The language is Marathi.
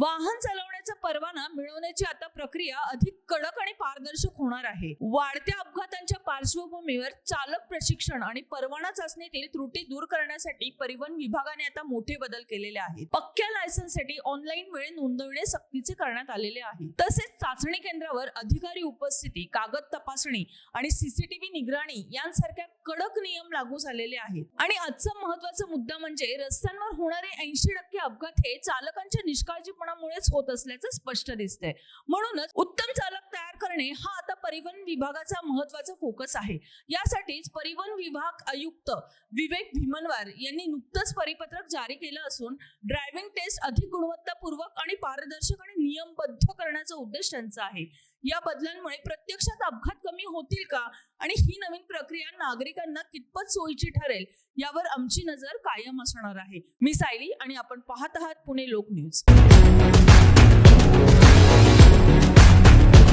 वाहन चालवण्याचा परवाना मिळवण्याची आता प्रक्रिया अधिक कडक आणि पारदर्शक होणार आहे. वाढत्या अपघातांच्या पार्श्वभूमीवर चालक प्रशिक्षण आणि परवाना चाचणीतील त्रुटी दूर करण्यासाठी परिवहन विभागाने आता मोठे बदल केलेले आहेत. पक्क्या लायसन्ससाठी ऑनलाईन वेळ नोंदवणे सक्तीचे करण्यात आलेले आहे. तसेच चाचणी केंद्रावर अधिकारी उपस्थिती कागद तपासणी आणि सीसीटीव्ही निगराणी यांसारख्या कडक नियम लागू झालेले आहेत. आणि आजचा महत्त्वाचा मुद्दा म्हणजे रस्त्यांवर होणारे ऐंशी टक्के अपघात हे चालकांच्या निष्काळजीपणामुळेच होत असल्याचं स्पष्ट दिसतंय. म्हणूनच उत्तम चालक तयार करणे हा आता परिवहन विभागाचा महत्त्वाचा फोकस आहे. यासाठीच परिवहन विभाग आयुक्त विवेक भीमनवार यांनी नुकतंच परिपत्रक जारी केलं असून ड्रायव्हिंग टेस्ट अधिक गुणवत्तापूर्वक आणि पारदर्शक आणि नियमबद्ध करण्याचा उद्देश त्यांचा आहे. या बदलांमुळे प्रत्यक्षात अपघात कमी होतील का? आणि ही नवीन प्रक्रिया नागरिकांना कितपत सोयीची ठरेल? यावर आमची नजर कायम असणार आहे. मी सायली आणि आपण पाहत आहात पुणे लोक न्यूज.